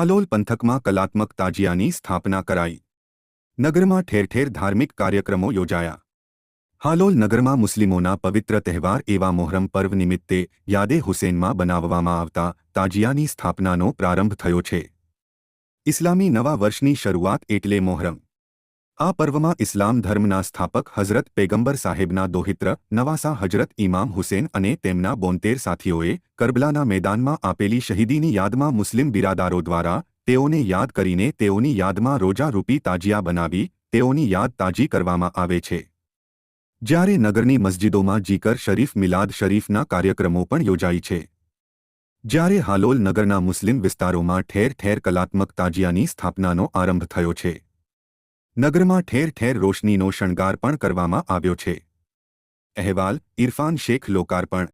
હાલોલ પંથકમાં કલાત્મક તાજિયાની સ્થાપના કરાઈ. નગરમાં ઠેર ઠેર ધાર્મિક કાર્યક્રમો યોજાયા. હાલોલ નગરમાં મુસ્લિમોના પવિત્ર તહેવાર એવા મોહરમ પર્વ નિમિત્તે યાદે હુસેનમાં બનાવવામાં આવતા તાજિયાની સ્થાપનાનો પ્રારંભ થયો છે. ઇસ્લામી નવા વર્ષની શરૂઆત એટલે મોહરમ. આ પર્વમાં ઇસ્લામ ધર્મના સ્થાપક હઝરત પેગંબર સાહેબના દોહિત્ર, નવાસા હજરત ઇમામ હુસેન અને તેમના બોતેર સાથીઓએ કરબલાના મેદાનમાં આપેલી શહીદીની યાદમાં મુસ્લિમ બિરાદારો દ્વારા તેઓને યાદ કરીને તેઓની યાદમાં રોજારૂપી તાજિયા બનાવી, તેઓની યાદ તાજી કરવામાં આવે છે. જ્યારે નગરની મસ્જિદોમાં જીકર શરીફ મિલાદ શરીફના કાર્યક્રમો પણ યોજાય છે. જ્યારે હાલોલ નગરના મુસ્લિમ વિસ્તારોમાં ઠેર ઠેર કલાત્મક તાજિયાની સ્થાપનાનો આરંભ થયો છે. નગરમાં ઠેર ઠેર રોશનીનો શણગાર પણ કરવામાં આવ્યો છે. અહેવાલ ઇરફાન શેખ લોકાર્પણ